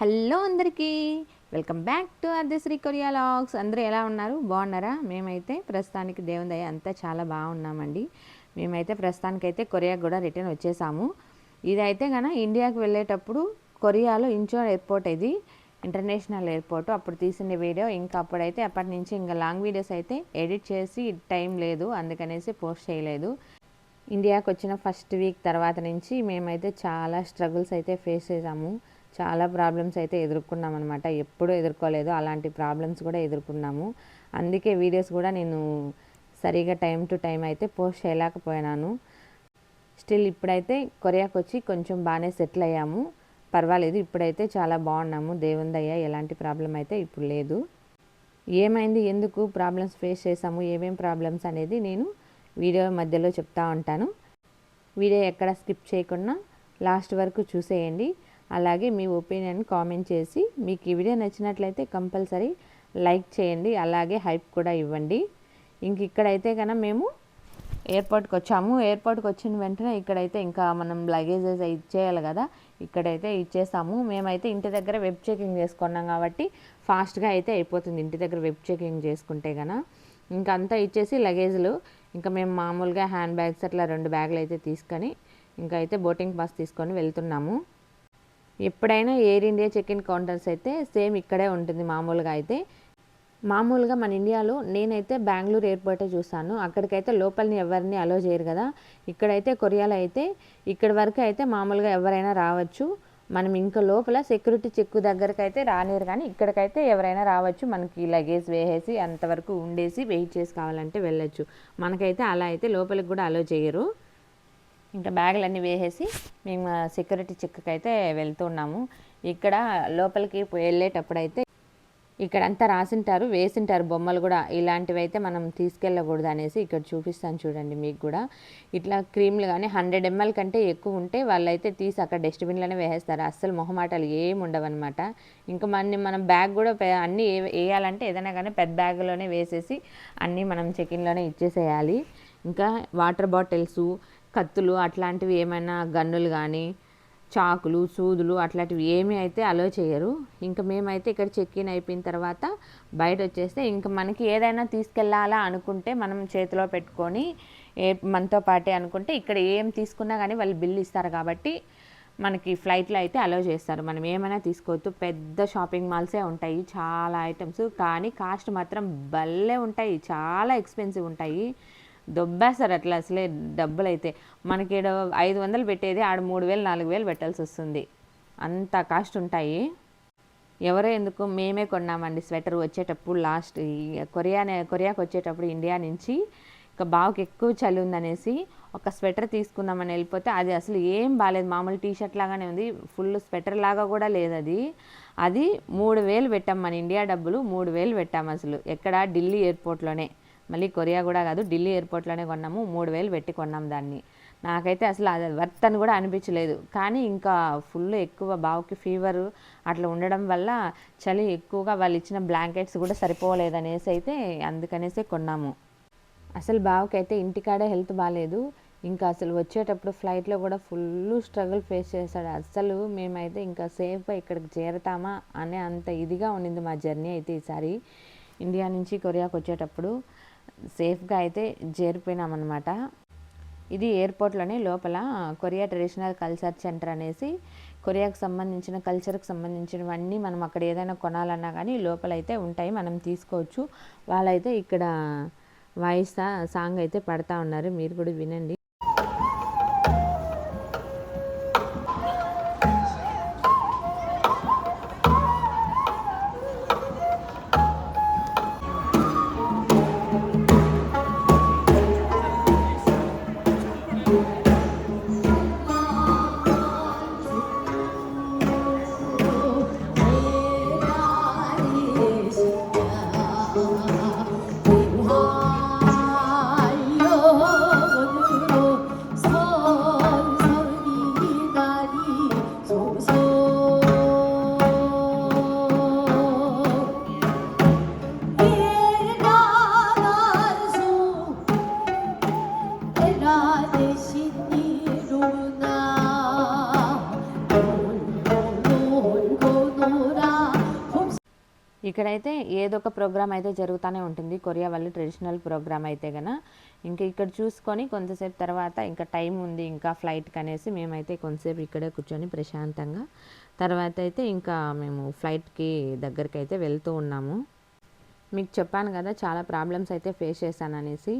Hello అందరికీ. Welcome back to Ardhasri Korea logs. అందరూ ఎలా ఉన్నారు? బాగున్నారా? మేమైతే ప్రస్తుతానికి దేవుని దయ అంతా చాలా బాగున్నామండి. మేమైతే ప్రస్తుతానికైతే కొరియా కూడా రిటర్న్ వచ్చేసాము. ఇదైతే కనుక ఇండియాకి వెళ్ళేటప్పుడు కొరియాలో ఇంచో ఎయిర్పోర్ట్ ఇది. International airport. అప్పుడు తీసిన వీడియో. ఇంకా అప్పుడైతే అప్పటి నుంచి ఇంకా లాంగ్ వీడియోస్ అయితే ఎడిట్ చేసి టైం లేదు. అందుకనేసి పోస్ట్ చేయలేదు. ఇండియాకి వచ్చిన ఫస్ట్ వీక్ తర్వాత నుంచి మేమైతే చాలా స్ట్రగుల్స్ అయితే ఫేస్ చేసాము. చాలా ప్రాబ్లమ్స్ అయితే ఎదుర్కొన్నాం అనమాట ఎప్పుడూ ఎదుర్కోలేదు. అలాంటి ప్రాబ్లమ్స్ కూడా ఎదుర్కొన్నాము. అందుకే వీడియోస్ కూడా నేను సరిగా టైం టు టైం అయితే పోస్ట్ చేయలేకపోయినాను. స్టిల్ ఇప్పుడైతే కొరియాకి వచ్చి కొంచెం బాగానే సెటిల్ అయ్యాము. పర్వాలేదు. ఇప్పుడైతే చాలా బాగున్నాము. దేవుని ఎలాంటి ప్రాబ్లం అయితే ఇప్పుడు లేదు. ఏమైంది? ఎందుకు ప్రాబ్లమ్స్ ఫేస్ చేసాము ఏమేం ప్రాబ్లమ్స్ అనేది నేను వీడియో మధ్యలో చెప్తా ఉంటాను. వీడియో ఎక్కడ స్కిప్ చేయకుండా లాస్ట్ వరకు చూసేయండి. అలాగే మీ ఒపీనియన్ కామెంట్ చేసి మీకు ఈ వీడియో నచ్చినట్లయితే కంపల్సరీ లైక్ చేయండి అలాగే హైప్ కూడా ఇవ్వండి. ఇంక ఇక్కడైతే కన్నా మేము ఎయిర్పోర్ట్కి వచ్చాము. ఎయిర్పోర్ట్కి వచ్చిన వెంటనే ఇక్కడైతే ఇంకా మనం లగేజెస్ ఇచ్చేయాలి కదా ఇక్కడైతే ఇచ్చేసాము. మేమైతే ఇంటి దగ్గర వెబ్ చెకింగ్ చేసుకున్నాం కాబట్టి ఫాస్ట్గా అయితే అయిపోతుంది ఇంటి దగ్గర వెబ్ చెకింగ్ చేసుకుంటే కనుక ఇంకా అంతా ఇచ్చేసి లగేజ్లు ఇంకా మేము మామూలుగా హ్యాండ్ బ్యాగ్స్ అట్లా రెండు బ్యాగులు అయితే తీసుకొని ఇంకా అయితే బోటింగ్ పాస్ తీసుకొని వెళ్తున్నాము. ఎప్పుడైనా Air India check in counters అయితే సేమ్ ఇక్కడే ఉంటుంది మామూలుగా అయితే. మామూలుగా మన ఇండియాలో నేనైతే బెంగళూరు ఎయిర్పోర్టే చూస్తాను అక్కడికైతే లోపలిని ఎవరిని అలో చేయరు కదా. ఇక్కడైతే కొరియాలో అయితే ఇక్కడ వరకు అయితే మామూలుగా ఎవరైనా రావచ్చు. మనం ఇంకా లోపల సెక్యూరిటీ చెక్ దగ్గరకు అయితే రానిరు కానీ ఇక్కడికైతే ఎవరైనా రావచ్చు. మనకి లగేజ్ వేసేసి అంతవరకు ఉండేసి వెయిట్ చేసి కావాలంటే వెళ్ళొచ్చు. మనకైతే అలా అయితే లోపలికి కూడా అలో చేయరు. ఇంకా బ్యాగులన్నీ వేసేసి మేము సెక్యూరిటీ చెక్కి అయితే వెళ్తున్నాము ఇక్కడ లోపలికి వెళ్ళేటప్పుడు అయితే ఇక్కడ అంతా రాసింటారు వేసింటారు బొమ్మలు కూడా. ఇలాంటివి అయితే మనం తీసుకెళ్ళకూడదు అనేసి ఇక్కడ చూపిస్తాను చూడండి మీకు కూడా. ఇట్లా క్రీమ్లు కానీ హండ్రెడ్ ఎంఎల్ కంటే ఎక్కువ ఉంటే వాళ్ళైతే తీసి అక్కడ డస్ట్బిన్లోనే వేసేస్తారు. అస్సలు మొహమాటాలు ఏమి ఉండవన్నమాట. ఇంకా మన మనం బ్యాగ్ కూడా అన్నీ వేయాలంటే ఏదైనా కానీ పెద్ద బ్యాగ్లోనే వేసేసి అన్నీ మనం చెకిన్లోనే ఇచ్చేసేయాలి. ఇంకా వాటర్ బాటిల్స్ కత్తులు అట్లాంటివి ఏమైనా గన్నులు కానీ చాకులు సూదులు అట్లాంటివి ఏమీ అయితే అలో చేయరు. ఇంకా మేమైతే ఇక్కడ చెక్ ఇన్ అయిపోయిన తర్వాత బయట వచ్చేస్తే ఇంకా మనకి ఏదైనా తీసుకెళ్ళాలా అనుకుంటే మనం చేతిలో పెట్టుకొని ఏ మనతో పాటే అనుకుంటే ఇక్కడ ఏం తీసుకున్నా కానీ వాళ్ళు బిల్ ఇస్తారు కాబట్టి మనకి ఫ్లైట్లో అయితే అలో చేస్తారు. మనం ఏమైనా తీసుకోవద్దు. పెద్ద షాపింగ్ మాల్సే ఉంటాయి. చాలా ఐటమ్స్ కానీ కాస్ట్ మాత్రం భలే ఉంటాయి. చాలా ఎక్స్పెన్సివ్ ఉంటాయి. దొబ్బేస్తారు అట్లా అసలే డబ్బులు అయితే మనకి ఈడ ఐదు వందలు పెట్టేది ఆడ మూడు వేలు నాలుగు వేలు పెట్టాల్సి వస్తుంది. అంత కాస్ట్ ఉంటాయి. ఎవరో ఎందుకు మేమే కొన్నామండి స్వెటర్ వచ్చేటప్పుడు లాస్ట్ కొరియా కొరియానే కొరియాకి వచ్చేటప్పుడు ఇండియా నుంచి. ఇంకా బావకి ఎక్కువ చలి ఉందనేసి ఒక స్వెటర్ తీసుకుందామని వెళ్ళిపోతే అది అసలు ఏం బాగాలేదు మామూలు టీ షర్ట్ లాగానే ఉంది. ఫుల్ స్వెటర్ లాగా కూడా లేదు అది. అది మూడు వేలు పెట్టాం మన ఇండియా డబ్బులు మూడు వేలు పెట్టాం అసలు. ఎక్కడ ఢిల్లీ ఎయిర్పోర్ట్లోనే. మళ్ళీ కొరియా కూడా కాదు ఢిల్లీ ఎయిర్పోర్ట్లోనే కొన్నాము మూడు వేలు పెట్టి కొన్నాం దాన్ని. నాకైతే అసలు అది వర్త్ అని కూడా అనిపించలేదు. కానీ ఇంకా ఫుల్ ఎక్కువ బావుకి ఫీవర్ అట్లా ఉండడం వల్ల చలి ఎక్కువగా వాళ్ళు ఇచ్చిన బ్లాంకెట్స్ కూడా సరిపోలేదనేసి అయితే అందుకనేసి కొన్నాము. అసలు బావకైతే ఇంటికాడే హెల్త్ బాగాలేదు ఇంకా అసలు వచ్చేటప్పుడు ఫ్లైట్లో కూడా ఫుల్ స్ట్రగుల్ ఫేస్ చేశాడు. అసలు మేమైతే ఇంకా సేఫ్గా ఇక్కడికి చేరతామా అనే అంత ఇదిగా ఉండింది మా జర్నీ అయితే ఈసారి. ఇండియా నుంచి కొరియాకి వచ్చేటప్పుడు సేఫ్గా అయితే చేరిపోయినామన్నమాట. ఇది ఎయిర్పోర్ట్లోనే లోపల కొరియా ట్రెడిషనల్ కల్చర్ సెంటర్ అనేసి కొరియాకు సంబంధించిన కల్చర్కి సంబంధించినవన్నీ మనం అక్కడ ఏదైనా కొనాలన్నా కానీ లోపల అయితే ఉంటాయి. మనం తీసుకోవచ్చు. వాళ్ళైతే ఇక్కడ వాయిస్ సాంగ్ అయితే పడతా ఉన్నారు. మీరు కూడా వినండి. ఇక్కడైతే ఏదొక ప్రోగ్రామ్ అయితే జరుగుతూనే ఉంటుంది. కొరియా వాళ్ళు ట్రెడిషనల్ ప్రోగ్రామ్ అయితే గన. ఇంకా ఇక్కడ చూసుకొని కొంతసేపు తర్వాత ఇంకా టైం ఉంది ఇంకా ఫ్లైట్కి అనేసి మేమైతే కొంతసేపు ఇక్కడే కూర్చొని ప్రశాంతంగా. తర్వాత అయితే ఇంకా మేము ఫ్లైట్కి దగ్గరికి అయితే వెళ్తూ ఉన్నాము. మీకు చెప్పాను కదా చాలా ప్రాబ్లమ్స్ అయితే ఫేస్ చేశాను అనేసి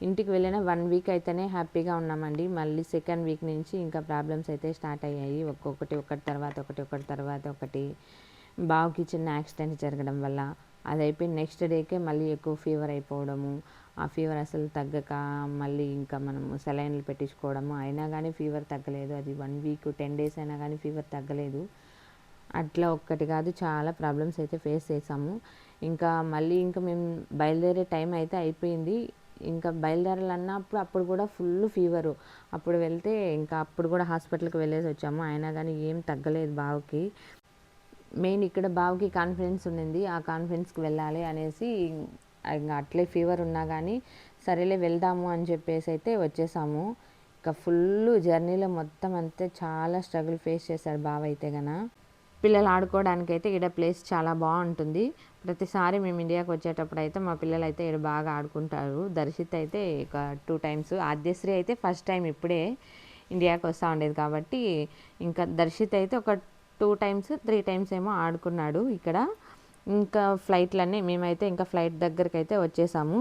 ఇంటికి వెళ్ళిన వన్ వీక్ అయితేనే హ్యాపీగా ఉన్నామండి. మళ్ళీ సెకండ్ వీక్ నుంచి ఇంకా ప్రాబ్లమ్స్ అయితే స్టార్ట్ అయ్యాయి. ఒక్కొక్కటి ఒకటి తర్వాత ఒకటి ఒకటి తర్వాత ఒకటి. బావుకి చిన్న యాక్సిడెంట్ జరగడం వల్ల అది అయిపోయి నెక్స్ట్ డేకే మళ్ళీ ఎక్కువ ఫీవర్ అయిపోవడము. ఆ ఫీవర్ అసలు తగ్గక మళ్ళీ ఇంకా మనము సెలైన్లు పెట్టించుకోవడము. అయినా కానీ ఫీవర్ తగ్గలేదు. అది వన్ వీక్ టెన్ డేస్ అయినా కానీ ఫీవర్ తగ్గలేదు. అట్లా ఒక్కటి కాదు చాలా ప్రాబ్లమ్స్ అయితే ఫేస్ చేసాము. ఇంకా మళ్ళీ ఇంకా మేము బయలుదేరే టైం అయితే అయిపోయింది. ఇంకా బయలుదేరాలన్నప్పుడు అప్పుడు కూడా ఫుల్ ఫీవరు అప్పుడు వెళ్తే ఇంకా అప్పుడు కూడా హాస్పిటల్కి వెళ్ళేసి వచ్చాము. అయినా కానీ ఏం తగ్గలేదు బావకి. మెయిన్ ఇక్కడ బావకి కాన్ఫిడెన్స్ ఉండింది. ఆ కాన్ఫిడెన్స్కి వెళ్ళాలి అనేసి ఇంకా అట్లే ఫీవర్ ఉన్నా కానీ సరేలే వెళ్దాము అని చెప్పేసి అయితే వచ్చేసాము. ఇంకా ఫుల్ జర్నీలో మొత్తం అంతే చాలా స్ట్రగుల్ ఫేస్ చేశారు బావ అయితే గన. పిల్లలు ఆడుకోవడానికి అయితే ఇక్కడ ప్లేస్ చాలా బాగుంటుంది. ప్రతిసారి మేము ఇండియాకి వచ్చేటప్పుడు అయితే మా పిల్లలు అయితే ఇక్కడ బాగా ఆడుకుంటారు. దర్శిత్ అయితే ఒక టూ టైమ్స్ ఆద్యశ్రీ అయితే ఫస్ట్ టైం ఇప్పుడే ఇండియాకి వస్తూ ఉండేది కాబట్టి ఇంకా దర్శిత్ అయితే ఒక టూ టైమ్స్ త్రీ టైమ్స్ ఏమో ఆడుకున్నాడు ఇక్కడ. ఇంకా ఫ్లైట్లన్నీ మేమైతే ఇంకా ఫ్లైట్ దగ్గరికి అయితే వచ్చేసాము.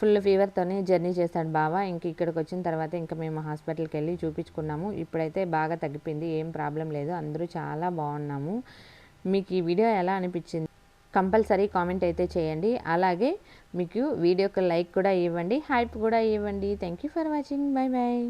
ఫుల్ ఫీవర్తోనే జర్నీ చేశాడు బావ. ఇంక ఇక్కడికి వచ్చిన తర్వాత ఇంకా మేము హాస్పిటల్కి వెళ్ళి చూపించుకున్నాము. ఇప్పుడైతే బాగా తగ్గిపోయింది ఏం ప్రాబ్లం లేదు. అందరూ చాలా బాగున్నాము. మీకు ఈ వీడియో ఎలా అనిపించింది? కంపల్సరీ కామెంట్ అయితే చేయండి. అలాగే మీకు వీడియోకి లైక్ కూడా ఇవ్వండి హైప్ కూడా ఇవ్వండి. Thank you for watching bye bye